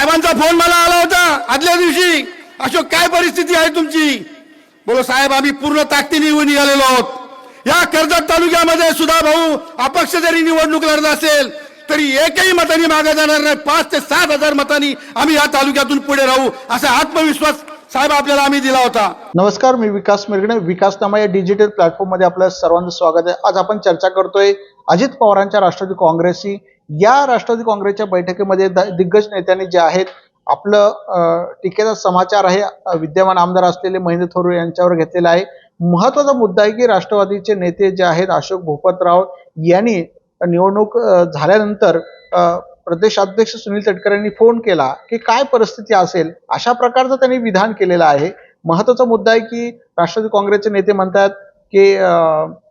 साहेबांचा फोन मला आला होता आदल्या दिवशी. अशोक काय परिस्थिती आहे तुमची? बोलो साहेब आम्ही पूर्ण ताकदीने येऊन निघालेलो आहोत. या कर्जत तालुक्यामध्ये सुद्धा भाऊ अपक्ष जरी निवडणूक लढत असेल तरी एकही मतांनी मागे जाणार नाही. पाच ते सात हजार मतांनी आम्ही या तालुक्यातून पुढे राहू असा आत्मविश्वास साहेब आपल्याला आम्ही दिला होता. नमस्कार मी विकास मिरगणे विकासनामा या डिजिटल प्लॅटफॉर्ममध्ये आपल्या सर्वांचं स्वागत आहे. आज आपण चर्चा करतोय अजित पवारांच्या राष्ट्रवादी काँग्रेसशी. या राष्ट्रवादी काँग्रेसच्या बैठकीमध्ये द- दिग्गज नेत्यांनी जे आहेत आपलं टीकेचा समाचार आहे विद्यमान आमदार असलेले महेंद्र थोरवे यांच्यावर घेतलेला आहे. महत्त्वाचा मुद्दा आहे की राष्ट्रवादीचे नेते जे आहेत अशोक भोपतराव यांनी निवडणूक झाल्यानंतर प्रदेशाध्यक्ष सुनील तटकरे यांनी फोन केला की काय परिस्थिती असेल अशा प्रकारचं त्यांनी विधान केलेलं आहे. महत्त्वाचा मुद्दा आहे की राष्ट्रवादी काँग्रेसचे नेते म्हणतात की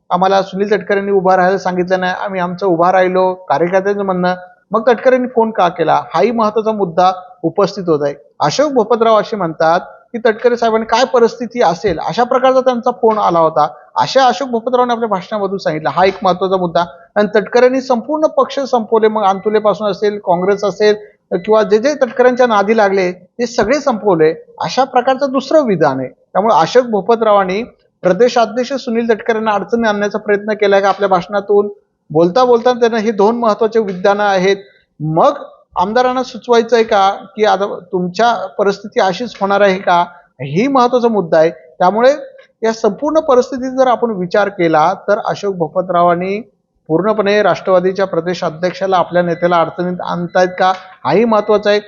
आम्हाला सुनील तटकरेंनी उभा राहायला सांगितलं नाही. आम्ही आमचं उभा राहिलो कार्यकर्त्यांचं म्हणणं. मग तटकरेंनी फोन का केला? हाही महत्त्वाचा मुद्दा उपस्थित होत आहे. अशोक भोपतराव असे म्हणतात की तटकरे साहेबांनी काय परिस्थिती असेल अशा प्रकारचा त्यांचा फोन आला होता. अशा अशोक भोपतरावांनी आपल्या भाषणामधून सांगितलं. हा एक महत्त्वाचा मुद्दा. आणि तटकरेंनी संपूर्ण पक्ष संपवले. मग अंतुलेपासून असेल काँग्रेस असेल किंवा जे जे तटकऱ्यांच्या नादी लागले ते सगळे संपवले. अशा प्रकारचं दुसरं विधान आहे. त्यामुळे अशोक भोपतरावांनी प्रदेशाध्यक्ष सुनील तटकर यांना अडचणी आणण्याचा प्रयत्न केला का? आपल्या भाषणातून बोलता बोलता त्यांना ही दोन महत्त्वाचे विद्यानं आहेत. मग आमदारांना सुचवायचं आहे का? की आता तुमच्या परिस्थिती अशीच होणार आहे का? ही महत्त्वाचा मुद्दा आहे. त्यामुळे या संपूर्ण परिस्थितीत जर आपण विचार केला तर अशोक भोपतरावांनी पूर्णपणे राष्ट्रवादीच्या प्रदेशाध्यक्षाला आपल्या नेत्याला अडचणीत आणतायत का? हाही महत्त्वाचा आहे.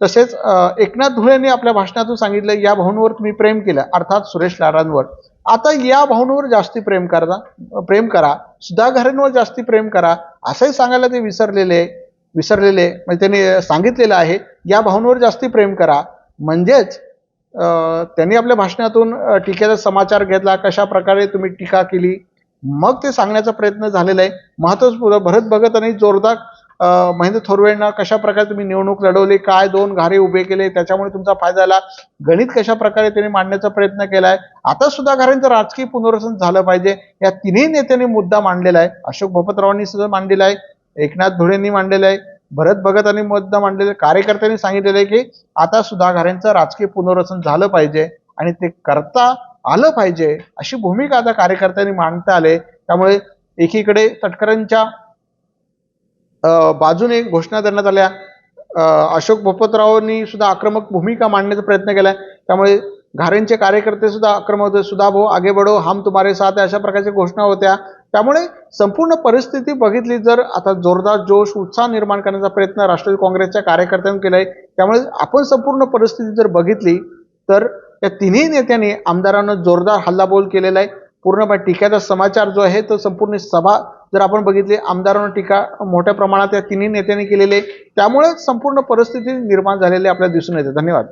तसेच एकनाथ धुळेंनी आपल्या भाषणातून सांगितलं या भाऊंवर तुम्ही प्रेम केलं. अर्थात सुरेश लाडांवर आता या भाऊंवर जास्ती प्रेम करा प्रेम करा. सुधाकरांवर जास्ती प्रेम करा. असंही सांगायला ते विसरलेले विसरलेले म्हणजे त्यांनी सांगितलेलं आहे. या भाऊंवर जास्ती प्रेम करा. म्हणजेच त्यांनी आपल्या भाषणातून टीकेचा समाचार घेतला कशा प्रकारे तुम्ही टीका केली. मग ते सांगण्याचा प्रयत्न झालेला आहे. महत्त्वपूर्ण भरत भगत आणि जोरदार महेंद्र थोरवेंना कशा प्रकारे तुम्ही निवडणूक लढवली काय दोन घारे उभे केले त्याच्यामुळे तुमचा फायदा झाला. गणित कशा प्रकारे त्यांनी मांडण्याचा प्रयत्न केलाय. आता सुद्धा घरांचं राजकीय पुनर्वसन झालं पाहिजे. या तिन्ही नेत्यांनी मुद्दा मांडलेला आहे. अशोक भपतरावांनी सुद्धा मांडलेला आहे. एकनाथ धुळेंनी मांडलेलं आहे. भरत भगत यांनी मुद्दा मांडलेला आहे. कार्यकर्त्यांनी सांगितलेलं आहे की आता सुधाकरांचं राजकीय पुनर्वसन झालं पाहिजे आणि ते करता आलं पाहिजे अशी भूमिका आता कार्यकर्त्यांनी मांडता आले. त्यामुळे एकीकडे तटकरांच्या बाजूने घोषणा करण्यात आल्या. अशोक भोपतरावांनी सुद्धा आक्रमक भूमिका मांडण्याचा प्रयत्न केला त्यामुळे घारेंचे कार्यकर्ते सुद्धा आक्रमक होते. सुधा भाऊ आगे बढो हम तुम्हारे साथ अशा प्रकारच्या घोषणा होत्या. त्यामुळे संपूर्ण परिस्थिती बघितली जर आता जोरदार जोश उत्साह निर्माण करण्याचा प्रयत्न राष्ट्रवादी काँग्रेसच्या कार्यकर्त्यांनी केला आहे त्यामुळे आपण संपूर्ण परिस्थिती जर बघितली तर या तिन्ही नेत्यांनी आमदारांना जोरदार हल्लाबोल केलेला आहे. पूर्णपणे टीकाचा समाचार जो आहे तो संपूर्ण सभा जर आपण बघितले आमदारांवर टीका मोठ्या प्रमाणात या तिन्ही नेत्यांनी केलेली आहे. त्यामुळे संपूर्ण परिस्थिती निर्माण झालेली आपल्याला दिसून येते. धन्यवाद.